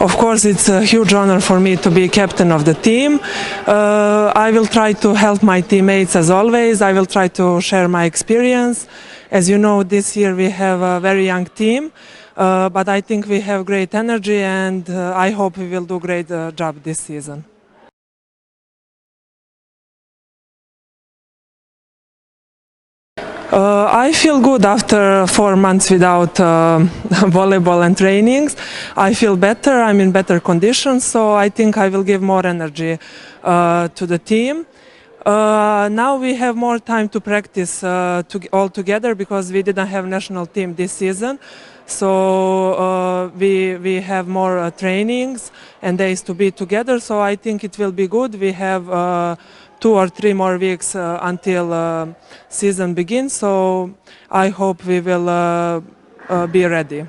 Of course, it's a huge honor for me to be captain of the team. Uh, I will try to help my teammates as always. I will try to share my experience. As you know, this year we have a very young team, uh, but I think we have great energy, and uh, I hope we will do great uh, job this season. Uh, I feel good after four months without uh, volleyball and trainings. I feel better. I'm in better condition, so I think I will give more energy uh, to the team. Uh, now we have more time to practice uh, to, all together because we didn't have national team this season. So uh, we we have more uh, trainings and days to be together. So I think it will be good. We have uh, two or three more weeks uh, until uh, season begins. So I hope we will uh, be ready.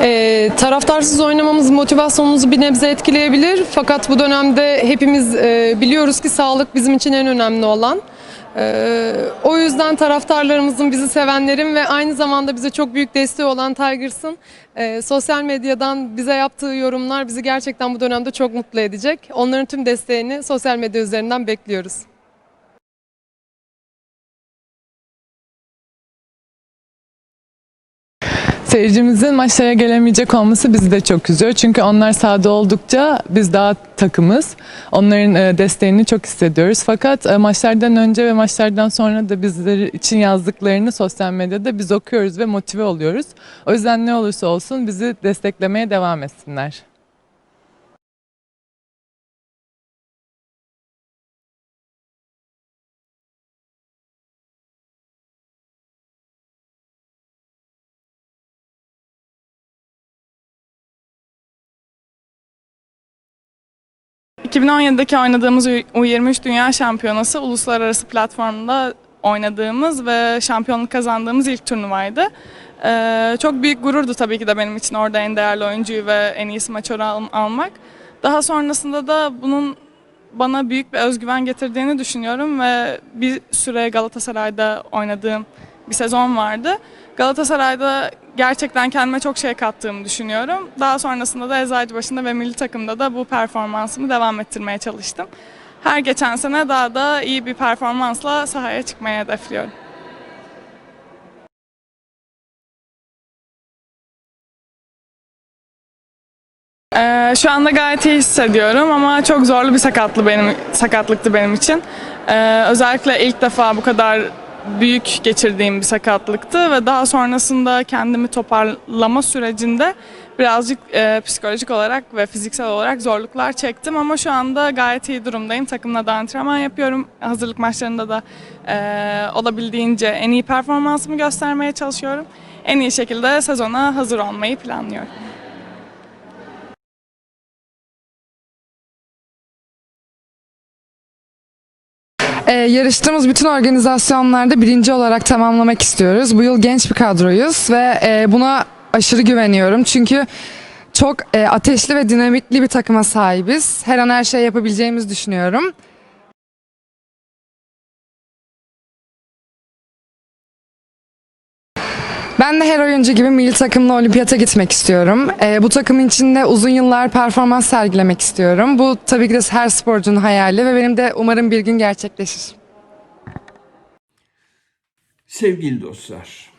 Ee, taraftarsız oynamamız motivasyonumuzu bir nebze etkileyebilir. Fakat bu dönemde hepimiz e, biliyoruz ki sağlık bizim için en önemli olan. Ee, o yüzden taraftarlarımızın, bizi sevenlerin ve aynı zamanda bize çok büyük desteği olan Tigers'ın e, sosyal medyadan bize yaptığı yorumlar bizi gerçekten bu dönemde çok mutlu edecek. Onların tüm desteğini sosyal medya üzerinden bekliyoruz. Seyircimizin maçlara gelemeyecek olması bizi de çok üzüyor. Çünkü onlar sahada oldukça biz daha takımız. Onların e, desteğini çok hissediyoruz. Fakat e, maçlardan önce ve maçlardan sonra da bizler için yazdıklarını sosyal medyada biz okuyoruz ve motive oluyoruz. O yüzden ne olursa olsun bizi desteklemeye devam etsinler. 2017'deki oynadığımız U- U23 Dünya Şampiyonası uluslararası platformda oynadığımız ve şampiyonluk kazandığımız ilk turnuvaydı. Ee, çok büyük gururdu tabii ki de benim için orada en değerli oyuncuyu ve en iyisi maçörü al- almak. Daha sonrasında da bunun bana büyük bir özgüven getirdiğini düşünüyorum ve bir süre Galatasaray'da oynadığım bir sezon vardı. Galatasaray'da gerçekten kendime çok şey kattığımı düşünüyorum. Daha sonrasında da Eczacıbaşı'nda ve milli takımda da bu performansımı devam ettirmeye çalıştım. Her geçen sene daha da iyi bir performansla sahaya çıkmaya hedefliyorum. Ee, şu anda gayet iyi hissediyorum ama çok zorlu bir sakatlı benim sakatlıktı benim için. Ee, özellikle ilk defa bu kadar büyük geçirdiğim bir sakatlıktı ve daha sonrasında kendimi toparlama sürecinde birazcık e, psikolojik olarak ve fiziksel olarak zorluklar çektim ama şu anda gayet iyi durumdayım. Takımla da antrenman yapıyorum. Hazırlık maçlarında da e, olabildiğince en iyi performansımı göstermeye çalışıyorum. En iyi şekilde sezona hazır olmayı planlıyorum. Yarıştığımız bütün organizasyonlarda birinci olarak tamamlamak istiyoruz. Bu yıl genç bir kadroyuz ve e, buna aşırı güveniyorum. Çünkü çok e, ateşli ve dinamikli bir takıma sahibiz. Her an her şey yapabileceğimizi düşünüyorum. Ben de her oyuncu gibi milli takımla olimpiyata gitmek istiyorum. Ee, bu takımın içinde uzun yıllar performans sergilemek istiyorum. Bu tabii ki de her sporcunun hayali ve benim de umarım bir gün gerçekleşir. Sevgili dostlar,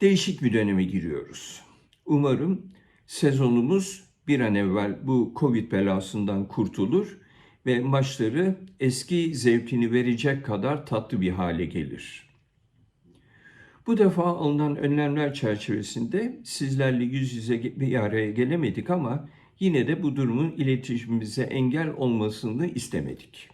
değişik bir döneme giriyoruz. Umarım sezonumuz bir an evvel bu Covid belasından kurtulur ve maçları eski zevkini verecek kadar tatlı bir hale gelir. Bu defa alınan önlemler çerçevesinde sizlerle yüz yüze bir araya gelemedik ama yine de bu durumun iletişimimize engel olmasını istemedik.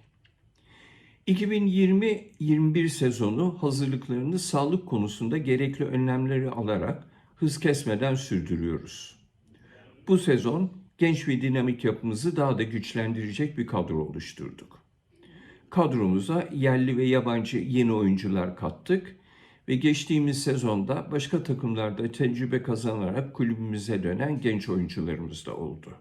2020-21 sezonu hazırlıklarını sağlık konusunda gerekli önlemleri alarak hız kesmeden sürdürüyoruz. Bu sezon genç ve dinamik yapımızı daha da güçlendirecek bir kadro oluşturduk. Kadromuza yerli ve yabancı yeni oyuncular kattık ve geçtiğimiz sezonda başka takımlarda tecrübe kazanarak kulübümüze dönen genç oyuncularımız da oldu.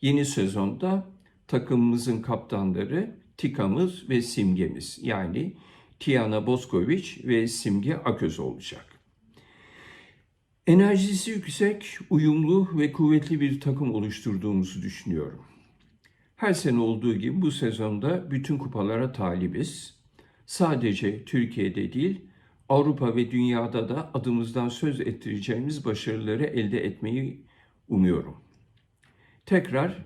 Yeni sezonda takımımızın kaptanları Tika'mız ve Simge'miz yani Tiana Boskovic ve Simge Aköz olacak. Enerjisi yüksek, uyumlu ve kuvvetli bir takım oluşturduğumuzu düşünüyorum. Her sene olduğu gibi bu sezonda bütün kupalara talibiz. Sadece Türkiye'de değil, Avrupa ve dünyada da adımızdan söz ettireceğimiz başarıları elde etmeyi umuyorum. Tekrar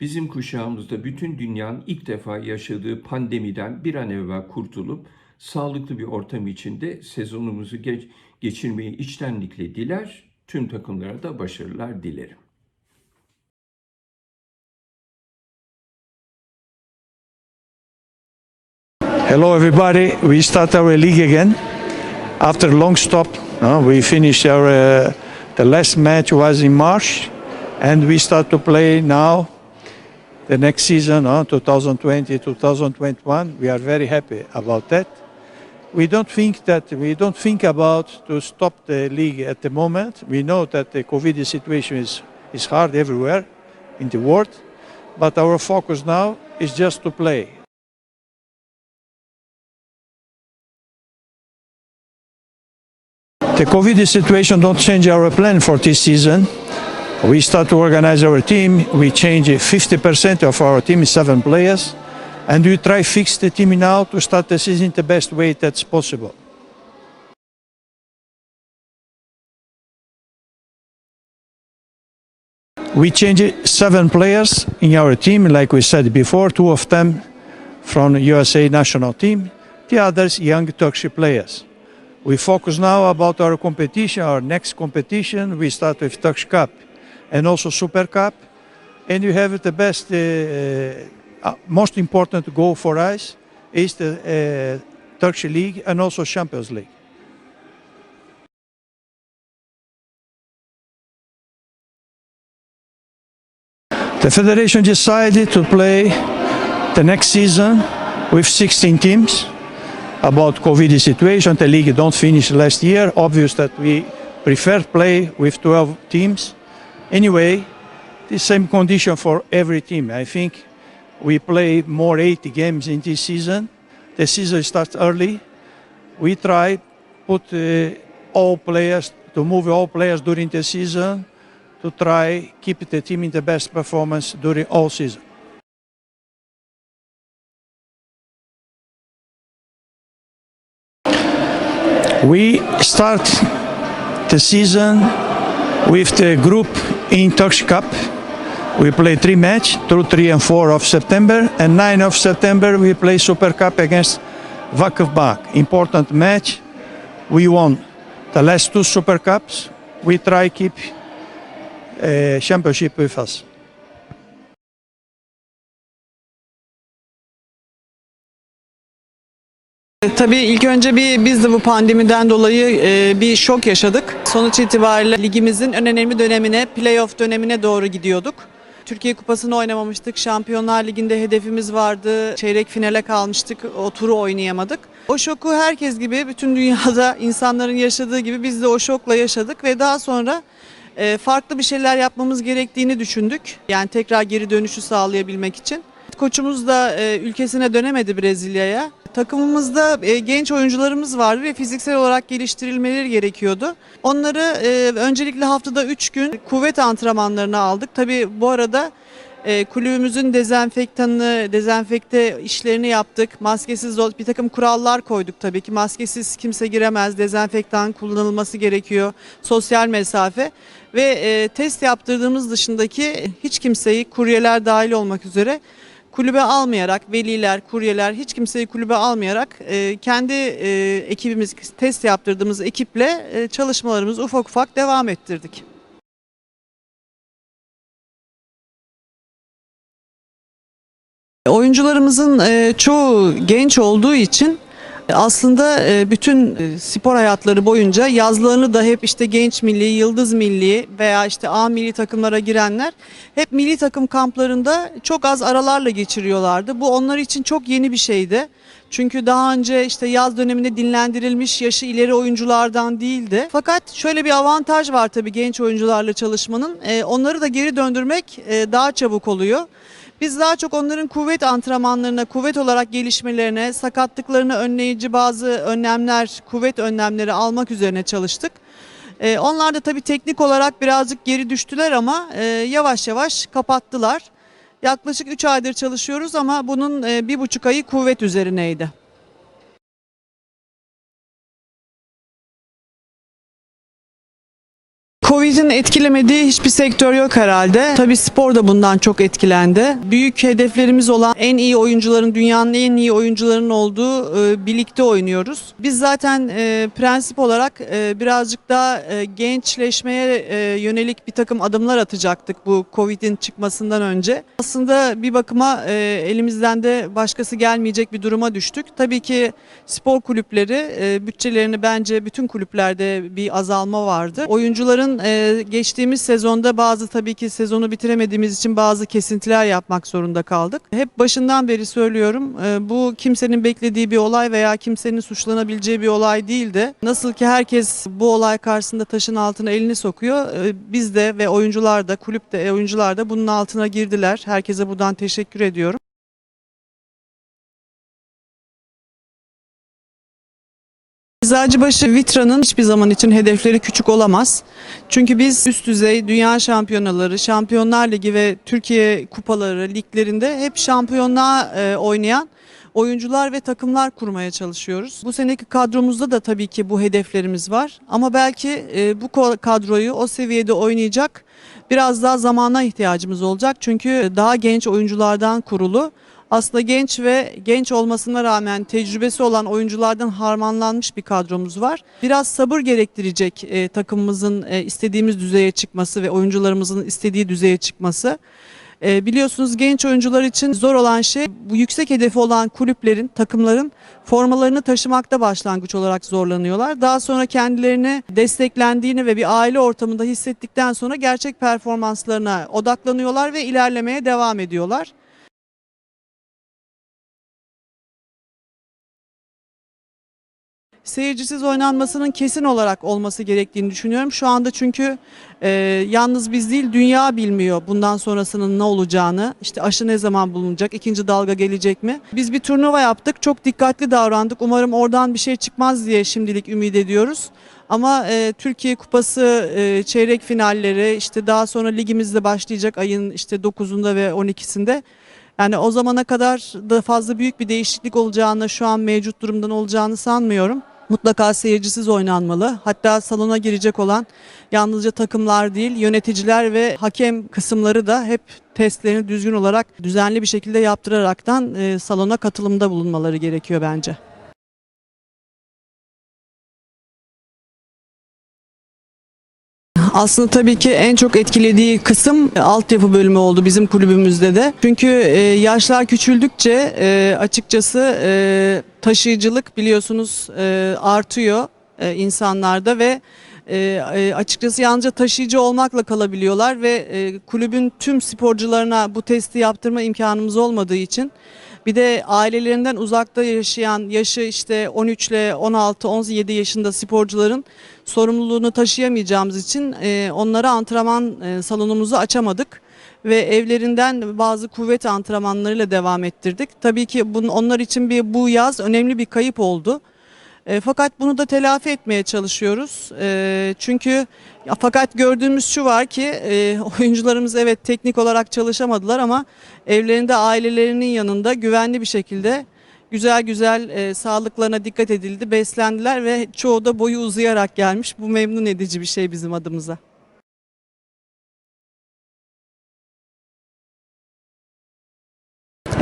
bizim kuşağımızda bütün dünyanın ilk defa yaşadığı pandemiden bir an evvel kurtulup sağlıklı bir ortam içinde sezonumuzu geç, geçirmeyi içtenlikle diler, tüm takımlara da başarılar dilerim. Hello, everybody. We start our league again after long stop. no? we finished our uh, the last match was in March, and we start to play now. The next season, no? 2020-2021. We are very happy about that. We don't think that we don't think about to stop the league at the moment. We know that the COVID situation is is hard everywhere in the world, but our focus now is just to play. The COVID situation don't change our plan for this season. We start to organize our team. We change 50% of our team, seven players, and we try fix the team now to start the season the best way that's possible. We changed seven players in our team, like we said before. Two of them from USA national team, the others young Turkish players. We focus now about our competition, our next competition. We start with Turkish Cup and also Super Cup. And you have the best, uh, uh, most important goal for us is the uh, Turkish League and also Champions League. The federation decided to play the next season with 16 teams about COVID situation. The league don't finish last year. Obvious that we prefer play with 12 teams. Anyway, the same condition for every team. I think we play more 80 games in this season. The season starts early. We try put uh, all players to move all players during the season to try keep the team in the best performance during all season. We start the season with the group in Turkish Cup. We play three match, 2, 3 and 4 of September. And 9 of September we play Super Cup against Vakıfbank. Important match. We won the last two Super Cups. We try keep uh, championship with us. Tabii ilk önce bir biz de bu pandemiden dolayı e, bir şok yaşadık. Sonuç itibariyle ligimizin en önemli dönemine, playoff dönemine doğru gidiyorduk. Türkiye Kupası'nı oynamamıştık. Şampiyonlar Ligi'nde hedefimiz vardı. Çeyrek finale kalmıştık. O turu oynayamadık. O şoku herkes gibi bütün dünyada insanların yaşadığı gibi biz de o şokla yaşadık ve daha sonra e, farklı bir şeyler yapmamız gerektiğini düşündük. Yani tekrar geri dönüşü sağlayabilmek için. Koçumuz da e, ülkesine dönemedi Brezilya'ya. Takımımızda e, genç oyuncularımız vardı ve fiziksel olarak geliştirilmeleri gerekiyordu. Onları e, öncelikle haftada 3 gün kuvvet antrenmanlarına aldık. Tabii bu arada e, kulübümüzün dezenfektanını, dezenfekte işlerini yaptık. Maskesiz bir takım kurallar koyduk tabii ki. Maskesiz kimse giremez, dezenfektan kullanılması gerekiyor, sosyal mesafe. Ve test yaptırdığımız dışındaki hiç kimseyi kuryeler dahil olmak üzere kulübe almayarak, veliler, kuryeler hiç kimseyi kulübe almayarak e, kendi e, ekibimiz, test yaptırdığımız ekiple e, çalışmalarımızı ufak ufak devam ettirdik. Oyuncularımızın e, çoğu genç olduğu için aslında e, bütün e, spor hayatları boyunca yazlarını da hep işte genç milli, yıldız milli veya işte A milli takımlara girenler hep milli takım kamplarında çok az aralarla geçiriyorlardı. Bu onlar için çok yeni bir şeydi. Çünkü daha önce işte yaz döneminde dinlendirilmiş yaşı ileri oyunculardan değildi. Fakat şöyle bir avantaj var tabii genç oyuncularla çalışmanın. E, onları da geri döndürmek daha çabuk oluyor. Biz daha çok onların kuvvet antrenmanlarına, kuvvet olarak gelişmelerine, sakatlıklarını önleyici bazı önlemler, kuvvet önlemleri almak üzerine çalıştık. Ee, onlar da tabii teknik olarak birazcık geri düştüler ama e, yavaş yavaş kapattılar. Yaklaşık 3 aydır çalışıyoruz ama bunun e, bir buçuk ayı kuvvet üzerineydi. Covid'in etkilemediği hiçbir sektör yok herhalde. Tabii spor da bundan çok etkilendi. Büyük hedeflerimiz olan en iyi oyuncuların, dünyanın en iyi oyuncularının olduğu e, birlikte oynuyoruz. Biz zaten e, prensip olarak e, birazcık daha gençleşmeye yönelik bir takım adımlar atacaktık bu Covid'in çıkmasından önce. Aslında bir bakıma elimizden de başkası gelmeyecek bir duruma düştük. Tabii ki spor kulüpleri bütçelerini bence bütün kulüplerde bir azalma vardı. Oyuncuların e, geçtiğimiz sezonda bazı tabii ki sezonu bitiremediğimiz için bazı kesintiler yapmak zorunda kaldık. Hep başından beri söylüyorum e, bu kimsenin beklediği bir olay veya kimsenin suçlanabileceği bir olay değildi. Nasıl ki herkes bu olay karşısında taşın altına elini sokuyor. e, Biz de ve oyuncular da kulüp de oyuncular da bunun altına girdiler. Herkese buradan teşekkür ediyorum. Eczacıbaşı Vitra'nın hiçbir zaman için hedefleri küçük olamaz. Çünkü biz üst düzey dünya şampiyonaları, Şampiyonlar Ligi ve Türkiye kupaları liglerinde hep şampiyonluğa e, oynayan oyuncular ve takımlar kurmaya çalışıyoruz. Bu seneki kadromuzda da tabii ki bu hedeflerimiz var. Ama belki e, bu kadroyu o seviyede oynayacak biraz daha zamana ihtiyacımız olacak. Çünkü daha genç oyunculardan kurulu. Aslında genç ve genç olmasına rağmen tecrübesi olan oyunculardan harmanlanmış bir kadromuz var. Biraz sabır gerektirecek e, takımımızın e, istediğimiz düzeye çıkması ve oyuncularımızın istediği düzeye çıkması. E, biliyorsunuz genç oyuncular için zor olan şey bu yüksek hedefi olan kulüplerin, takımların formalarını taşımakta başlangıç olarak zorlanıyorlar. Daha sonra kendilerini desteklendiğini ve bir aile ortamında hissettikten sonra gerçek performanslarına odaklanıyorlar ve ilerlemeye devam ediyorlar. Seyircisiz oynanmasının kesin olarak olması gerektiğini düşünüyorum. Şu anda çünkü e, yalnız biz değil dünya bilmiyor bundan sonrasının ne olacağını. İşte aşı ne zaman bulunacak, ikinci dalga gelecek mi? Biz bir turnuva yaptık, çok dikkatli davrandık. Umarım oradan bir şey çıkmaz diye şimdilik ümit ediyoruz. Ama e, Türkiye Kupası e, çeyrek finalleri işte daha sonra ligimiz de başlayacak ayın işte 9'unda ve 12'sinde. Yani o zamana kadar da fazla büyük bir değişiklik olacağını, şu an mevcut durumdan olacağını sanmıyorum. Mutlaka seyircisiz oynanmalı. Hatta salona girecek olan yalnızca takımlar değil, yöneticiler ve hakem kısımları da hep testlerini düzgün olarak düzenli bir şekilde yaptıraraktan e, salona katılımda bulunmaları gerekiyor bence. Aslında tabii ki en çok etkilediği kısım e, altyapı bölümü oldu bizim kulübümüzde de. Çünkü e, yaşlar küçüldükçe e, açıkçası taşıyıcılık biliyorsunuz artıyor insanlarda ve açıkçası yalnızca taşıyıcı olmakla kalabiliyorlar ve kulübün tüm sporcularına bu testi yaptırma imkanımız olmadığı için bir de ailelerinden uzakta yaşayan yaşı işte 13 ile 16 17 yaşında sporcuların sorumluluğunu taşıyamayacağımız için e, onlara antrenman e, salonumuzu açamadık ve evlerinden bazı kuvvet antrenmanlarıyla devam ettirdik. Tabii ki bunun onlar için bir bu yaz önemli bir kayıp oldu. E, fakat bunu da telafi etmeye çalışıyoruz. E, çünkü ya, fakat gördüğümüz şu var ki e, oyuncularımız evet teknik olarak çalışamadılar ama evlerinde ailelerinin yanında güvenli bir şekilde güzel güzel e, sağlıklarına dikkat edildi, beslendiler ve çoğu da boyu uzayarak gelmiş. Bu memnun edici bir şey bizim adımıza.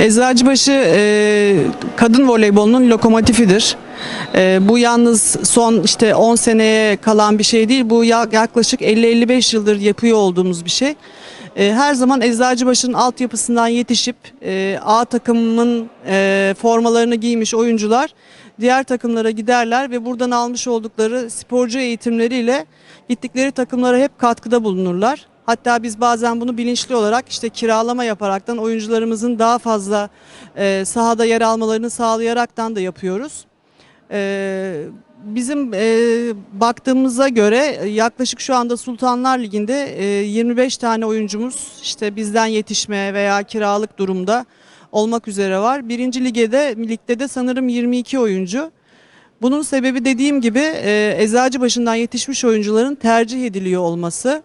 Eczacıbaşı e, kadın voleybolunun lokomotifidir. E, bu yalnız son işte 10 seneye kalan bir şey değil. Bu ya- yaklaşık 50-55 yıldır yapıyor olduğumuz bir şey. E, her zaman Eczacıbaşı'nın altyapısından yetişip e, A takımının e, formalarını giymiş oyuncular diğer takımlara giderler ve buradan almış oldukları sporcu eğitimleriyle gittikleri takımlara hep katkıda bulunurlar. Hatta biz bazen bunu bilinçli olarak işte kiralama yaparaktan oyuncularımızın daha fazla e, sahada yer almalarını sağlayaraktan da yapıyoruz. Ee, bizim e, baktığımıza göre e, yaklaşık şu anda Sultanlar Ligi'nde e, 25 tane oyuncumuz işte bizden yetişme veya kiralık durumda olmak üzere var. Birinci ligede, ligde de sanırım 22 oyuncu. Bunun sebebi dediğim gibi e, Eczacıbaşı'ndan yetişmiş oyuncuların tercih ediliyor olması.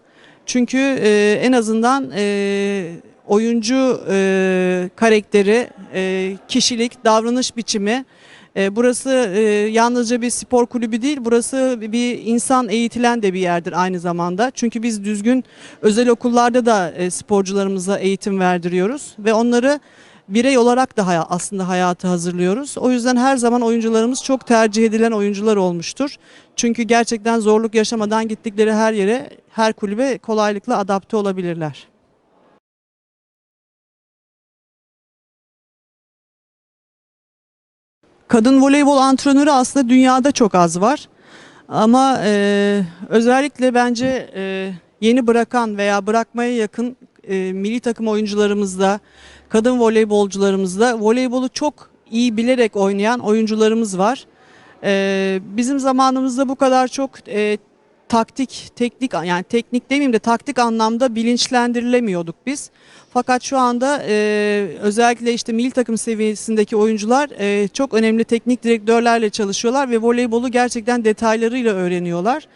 Çünkü e, en azından e, oyuncu e, karakteri, e, kişilik, davranış biçimi. e, burası e, yalnızca bir spor kulübü değil, burası bir insan eğitilen de bir yerdir aynı zamanda. Çünkü biz düzgün özel okullarda da e, sporcularımıza eğitim verdiriyoruz ve onları birey olarak da haya- aslında hayatı hazırlıyoruz. O yüzden her zaman oyuncularımız çok tercih edilen oyuncular olmuştur. Çünkü gerçekten zorluk yaşamadan gittikleri her yere, her kulübe kolaylıkla adapte olabilirler. Kadın voleybol antrenörü aslında dünyada çok az var. Ama e, özellikle bence e, yeni bırakan veya bırakmaya yakın e, milli takım oyuncularımızda, kadın voleybolcularımızda voleybolu çok iyi bilerek oynayan oyuncularımız var. E, bizim zamanımızda bu kadar çok e, taktik, teknik yani teknik demeyeyim de taktik anlamda bilinçlendirilemiyorduk biz. Fakat şu anda e, özellikle işte milli takım seviyesindeki oyuncular e, çok önemli teknik direktörlerle çalışıyorlar ve voleybolu gerçekten detaylarıyla öğreniyorlar.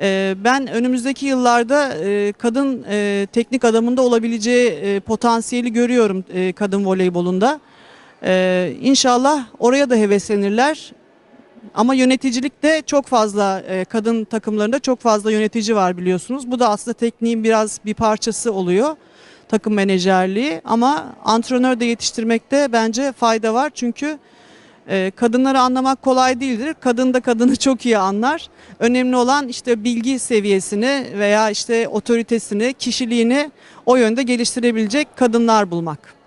E, ben önümüzdeki yıllarda e, kadın e, teknik adamında olabileceği e, potansiyeli görüyorum e, kadın voleybolunda. E, inşallah oraya da heveslenirler. Ama yöneticilikte çok fazla e, kadın takımlarında çok fazla yönetici var biliyorsunuz. Bu da aslında tekniğin biraz bir parçası oluyor takım menajerliği ama antrenör de yetiştirmekte bence fayda var. Çünkü e, kadınları anlamak kolay değildir. Kadın da kadını çok iyi anlar. Önemli olan işte bilgi seviyesini veya işte otoritesini, kişiliğini o yönde geliştirebilecek kadınlar bulmak.